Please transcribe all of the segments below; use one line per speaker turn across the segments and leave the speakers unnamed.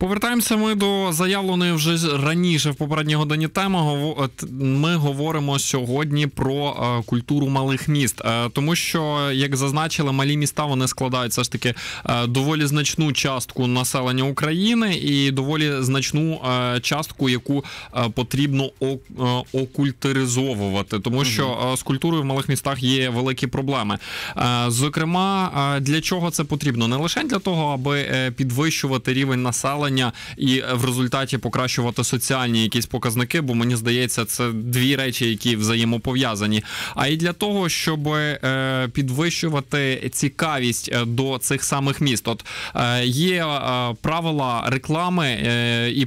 Повертаємося ми до заявленої вже раніше в попередній годині теми. Ми говоримо сьогодні про е, культуру малих міст, е, тому що, як зазначили, малі міста вони складають все ж таки е, доволі значну частку населення України і доволі значну частку, яку потрібно окультуризовувати, тому що з культурою в малих містах є великі проблеми. Зокрема, для чого це потрібно? Не лише для того, аби підвищувати рівень населення населення і е, в результаті покращувати соціальні якісь показники, бо мені здається, це дві речі, які взаємопов'язані. А і для того, щоб е, підвищувати цікавість е, до цих самих міст. От є правила реклами і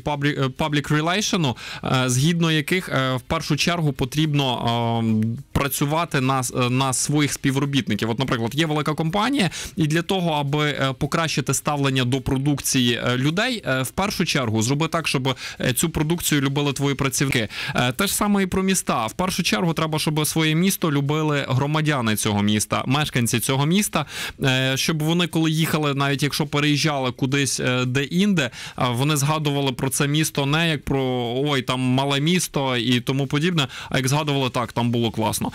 паблік релейшену, згідно яких в першу чергу потрібно працювати на на своїх співробітників. От, наприклад, є велика компанія, і для того, аби покращити ставлення до продукції людей, в першу чергу зроби так, щоб е, цю продукцію любили твої працівники. Е, те ж саме і про міста. В першу чергу треба, щоб своє місто любили громадяни цього міста, мешканці цього міста, е, щоб вони, коли їхали, навіть якщо переїжджали кудись де-інде, вони згадували про це місто не як про ой, там мале місто і тому подібне. А як згадували так, там було класно.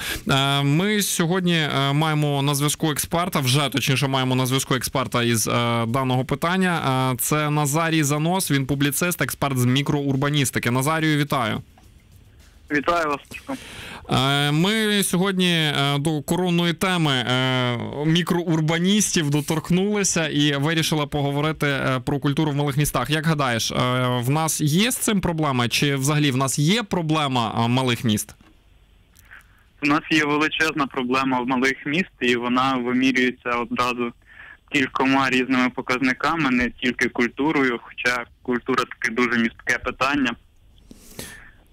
Ми сьогодні маємо на зв'язку експерта. Вже точніше маємо на зв'язку експерта із даного питання. Це Назарій Занос, він публіцист, експерт з мікроурбаністики. Назарію, вітаю.
Вітаю вас.
Е, ми сьогодні е, до коронної теми е, мікроурбаністів доторкнулися і вирішили поговорити про культуру в малих містах. Як гадаєш, в нас є з цим проблема? Чи взагалі в нас є проблема малих міст?
У нас є величезна проблема в малих міст, і вона вимірюється одразу кількома різними показниками, не тільки культурою, хоча культура таке дуже містке питання.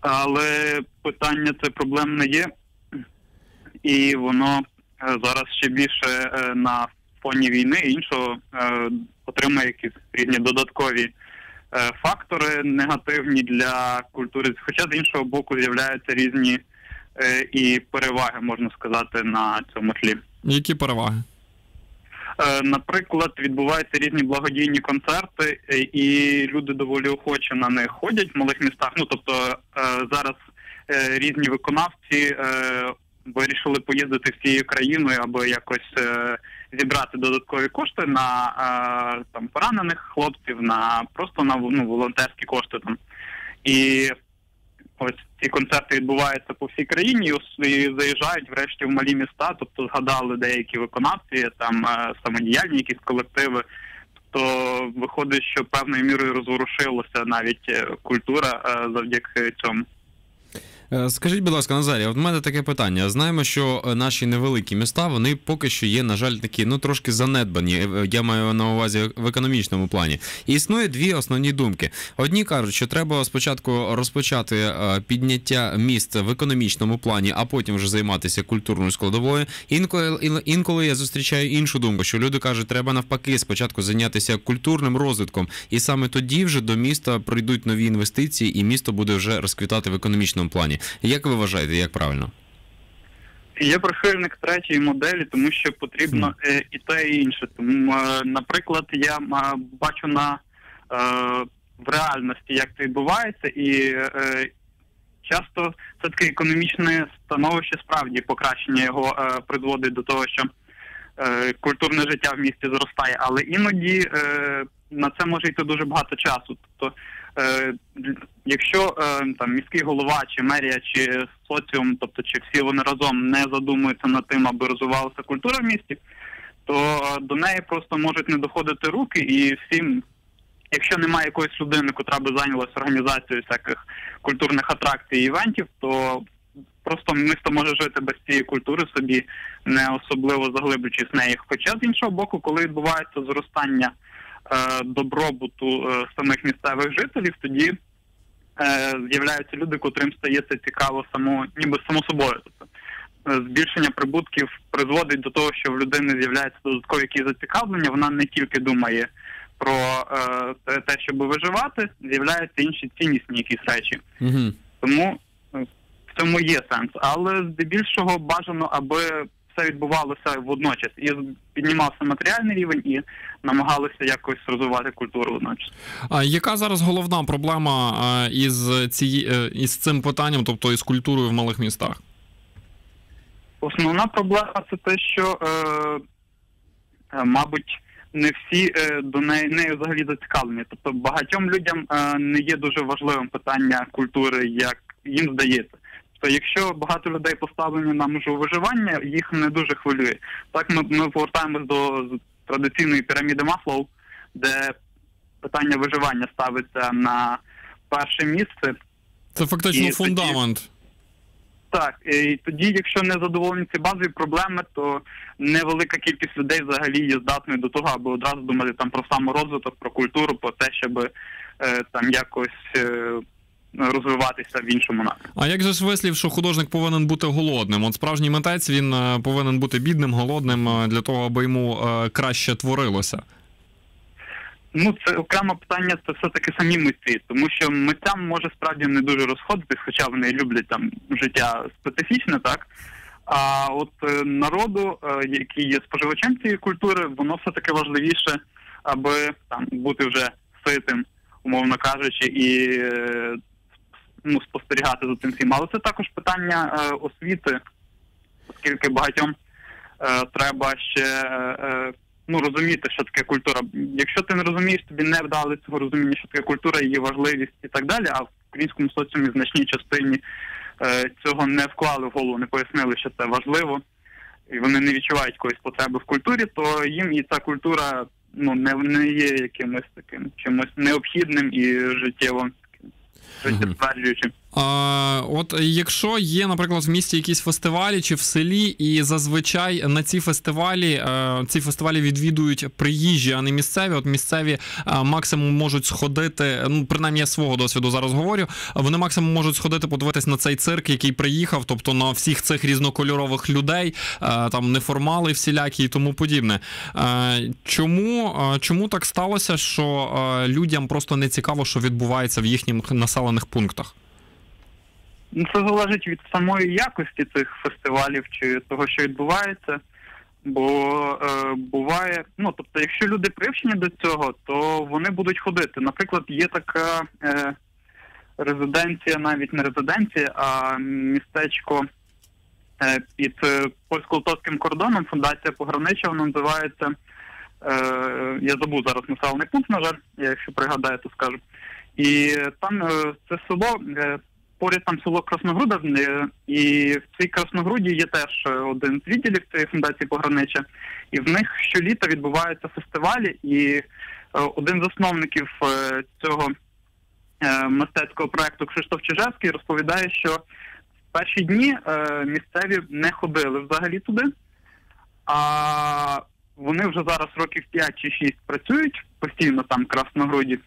Але питання це проблемне є, і воно е, зараз ще більше е, на фоні війни іншого е, отримає якісь різні додаткові фактори негативні для культури. Хоча з іншого боку з'являються різні і переваги, можна сказати, на цьому тлі.
Які переваги?
Е, наприклад, відбуваються різні благодійні концерти, е, і люди доволі охоче на них ходять в малих містах. Ну тобто е, зараз різні виконавці вирішили поїздити всією країною, аби якось зібрати додаткові кошти на там поранених хлопців, на просто на ну, волонтерські кошти там. І ось ці концерти відбуваються по всій країні і заїжджають врешті в малі міста, тобто згадали деякі виконавці, там е, самодіяльні якісь колективи. То виходить, що певною мірою розворушилася навіть е, культура е, завдяки цьому.
Е, скажіть, будь ласка, Назарія, от в мене таке питання. Знаємо, що е, наші невеликі міста вони поки що є, на жаль, такі ну трошки занедбані. Е, я маю на увазі в економічному плані. Існує дві основні думки. Одні кажуть, що треба спочатку розпочати підняття міст в економічному плані, а потім вже займатися культурною складовою. Інколи інколи я зустрічаю іншу думку, що люди кажуть, треба навпаки спочатку зайнятися культурним розвитком, і саме тоді вже до міста прийдуть нові інвестиції, і місто буде вже розквітати в економічному плані плані. Як ви вважаєте, як правильно?
Я прихильник третьої моделі, тому що потрібно mm. і те, і інше. Тому, е, наприклад, я бачу на е, в реальності, як це відбувається, і часто це таке економічне становище справді покращення його призводить до того, що культурне життя в місті зростає, але іноді на це може йти дуже багато часу. Тобто е, якщо е, там міський голова, чи мерія, чи соціум, тобто чи всі вони разом не задумуються над тим, аби розвивалася культура в місті, то до неї просто можуть не доходити руки, і всім, якщо немає якоїсь людини, яка би зайнялася організацією всяких культурних атракцій і івентів, то Просто місто може жити без цієї культури собі, не особливо заглиблюючись в неї. Хоча з іншого боку, коли відбувається зростання Е, добробуту е, самих місцевих жителів, тоді е, з'являються люди, котрим стає це цікаво само, ніби само собою. Тобто збільшення прибутків призводить до того, що в людини з'являються додаткові якісь зацікавлення. Вона не тільки думає про е, те, щоб виживати, з'являються інші ціннісні якісь речі. Угу. Тому в цьому є сенс. Але здебільшого бажано, аби все відбувалося водночас і піднімався матеріальний рівень, і намагалися якось розвивати культуру водночас.
А яка зараз головна проблема із цією е, із цим питанням, тобто із культурою в малих містах?
Основна проблема це те, що, е, е, мабуть, не всі е, до неї нею взагалі зацікавлені. Тобто багатьом людям е, не є дуже важливим питання культури, як їм здається. Тобто, якщо багато людей поставлені на межу виживання, їх не дуже хвилює. Так ми, ми повертаємось до традиційної піраміди Маслоу, де питання виживання ставиться на перше місце.
Це фактично
І
фундамент.
Тоді... Так, і тоді, якщо не задоволені ці базові проблеми, то невелика кількість людей взагалі є здатною до того, аби одразу думати там про саморозвиток, про культуру, про те, щоб е, там якось е, розвиватися в іншому напрямку.
А як же ж вислів, що художник повинен бути голодним? От справжній митець він е, повинен бути бідним, голодним е, для того, аби йому е, краще творилося.
Ну, це окреме питання, це все-таки самі митці, тому що митцям може справді не дуже розходитись, хоча вони люблять там життя специфічне, так. А от народу, який є споживачем цієї культури, воно все таки важливіше, аби там бути вже ситим, умовно кажучи, і ну, спостерігати за цим всім. Але це також питання е, освіти, оскільки багатьом е, треба ще. Е, ну розуміти, що таке культура. Якщо ти не розумієш, тобі не вдали цього розуміння, що таке культура, її важливість і так далі. А в українському соціумі значній частині е, цього не вклали в голову, не пояснили, що це важливо, і вони не відчувають якоїсь потреби в культурі, то їм і ця культура ну не, не є якимось таким чимось необхідним і життєво таким життєстверджуючим.
А, От якщо є, наприклад, в місті якісь фестивалі чи в селі, і зазвичай на ці фестивалі а, ці фестивалі відвідують приїжджі, а не місцеві. От місцеві а, максимум можуть сходити. Ну принаймні я свого досвіду зараз говорю. Вони максимум можуть сходити, подивитись на цей цирк, який приїхав, тобто на всіх цих різнокольорових людей, а, там неформали всілякі і тому подібне. Чому чому так сталося, що людям просто не цікаво, що відбувається в їхніх населених пунктах?
Ну, це залежить від самої якості цих фестивалів чи того, що відбувається. Бо е, буває, ну тобто, якщо люди привчені до цього, то вони будуть ходити. Наприклад, є така е, резиденція, навіть не резиденція, а містечко е, під е, польсько-литовським кордоном. Фундація погранича вона називається. Е, я забув зараз населений пункт, на жаль, я якщо пригадаю, то скажу. І там е, це село. Е, поряд там село Красногруда, і в цій Красногруді є теж е, один з відділів цієї фундації погранича, і в них щоліта відбуваються фестивалі. І е, один з засновників е, цього мистецького проекту Кшиштоф Чижевський розповідає, що в перші дні місцеві не ходили взагалі туди, а вони вже зараз років 5 чи 6 працюють постійно там в Красногруді.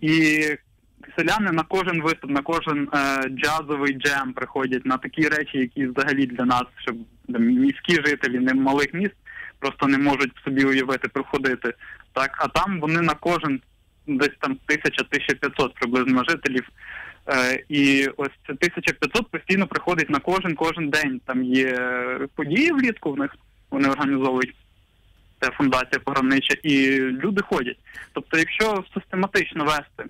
І селяни на кожен виступ, на кожен е, джазовий джем приходять на такі речі, які взагалі для нас, щоб міські жителі не малих міст просто не можуть собі уявити, приходити. Так, а там вони на кожен десь там тисяча, тисяча п'ятсот приблизно жителів. Е, І ось це 1500 постійно приходить на кожен кожен день. Там є події влітку в них вони організовують. Фундація погранича, і люди ходять. Тобто, якщо систематично вести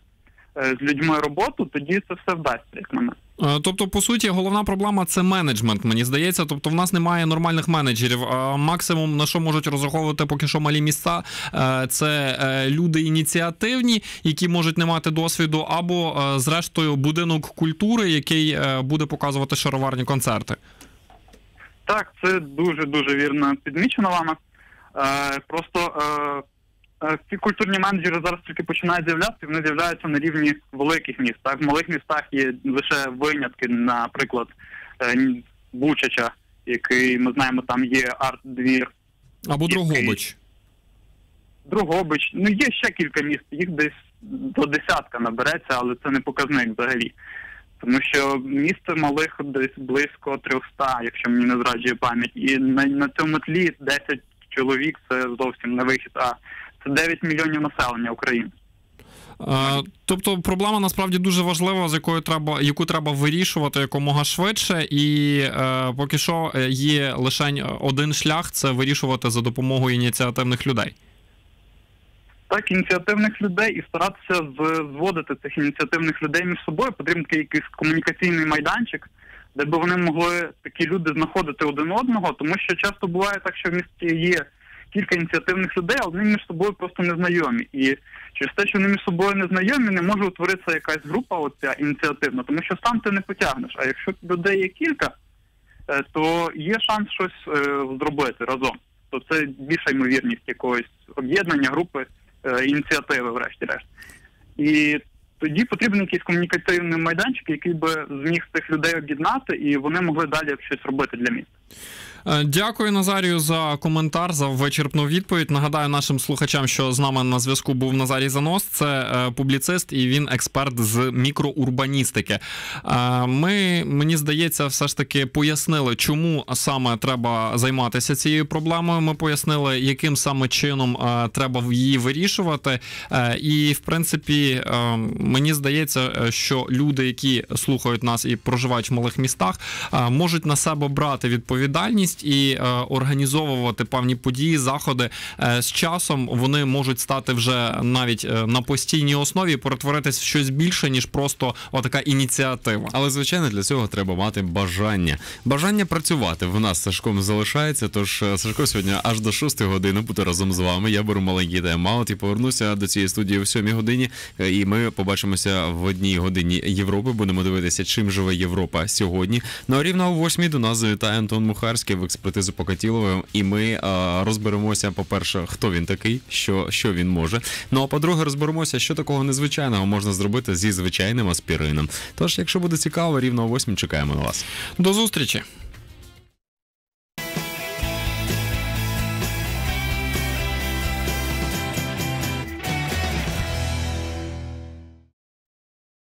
з людьми роботу, тоді це все вдасться, як мене.
Е, тобто, по суті, головна проблема це менеджмент. Мені здається. Тобто, в нас немає нормальних менеджерів. Максимум на що можуть розраховувати поки що малі міста, е, це люди ініціативні, які можуть не мати досвіду, або зрештою будинок культури, який буде показувати шароварні концерти.
Так, це дуже дуже вірно підмічено вами. Просто Е, ці культурні менеджери зараз тільки починають з'являтися, вони з'являються на рівні великих міст. Так, в малих містах є лише винятки, наприклад, е, Бучача, який ми знаємо, там є арт-двір.
Або Другобич.
Другобич. Ну, є ще кілька міст, їх десь до десятка набереться, але це не показник взагалі. Тому що місто малих десь близько 300, якщо мені не зраджує пам'ять. І на, на цьому тлі 10 чоловік це зовсім не вихід. а це 9 мільйонів населення України.
Е, Тобто проблема насправді дуже важлива, з якою треба яку треба вирішувати якомога швидше, і е, поки що е, є лише один шлях це вирішувати за допомогою ініціативних людей.
Так, ініціативних людей і старатися зводити цих ініціативних людей між собою. Потрібен якийсь комунікаційний майданчик, де б вони могли такі люди знаходити один одного, тому що часто буває так, що в місті є кілька ініціативних людей, а вони між собою просто не знайомі. І через те, що вони між собою не знайомі, не може утворитися якась група, оця ініціативна, тому що сам ти не потягнеш. А якщо людей є кілька, е, то є шанс щось е, зробити разом. То це більша ймовірність якогось об'єднання групи е, ініціативи, врешті-решт. І тоді потрібен якийсь комунікативний майданчик, який би зміг цих людей об'єднати, і вони могли далі щось робити для міста.
Е, Дякую, Назарію, за коментар, за вичерпну відповідь. Нагадаю нашим слухачам, що з нами на зв'язку був Назарій Занос, це е, публіцист і він експерт з мікроурбаністики. Е, Ми, мені здається, все ж таки пояснили, чому саме треба займатися цією проблемою. Ми пояснили, яким саме чином треба її вирішувати. І, в принципі, мені здається, що люди, які слухають нас і проживають в малих містах, можуть на себе брати відповідальність і е, організовувати певні події, заходи. Е, З часом вони можуть стати вже навіть е, на постійній основі, перетворитись в щось більше, ніж просто отака ініціатива.
Але звичайно для цього треба мати бажання. Бажання працювати в нас Сашком залишається. Тож Сашко сьогодні аж до 6 години буде разом з вами. Я беру маленький тайм-аут і повернуся до цієї студії в 7 годині. І ми побачимося в одній годині Європи. Будемо дивитися, чим живе Європа сьогодні. Ну а рівно о 8 до нас завітає Антон Мухарський експертизу Покатіловою, І ми е, розберемося, по-перше, хто він такий, що, що він може. Ну а по-друге, розберемося, що такого незвичайного можна зробити зі звичайним аспірином. Тож, якщо буде цікаво, рівно о 8 чекаємо на вас.
До зустрічі!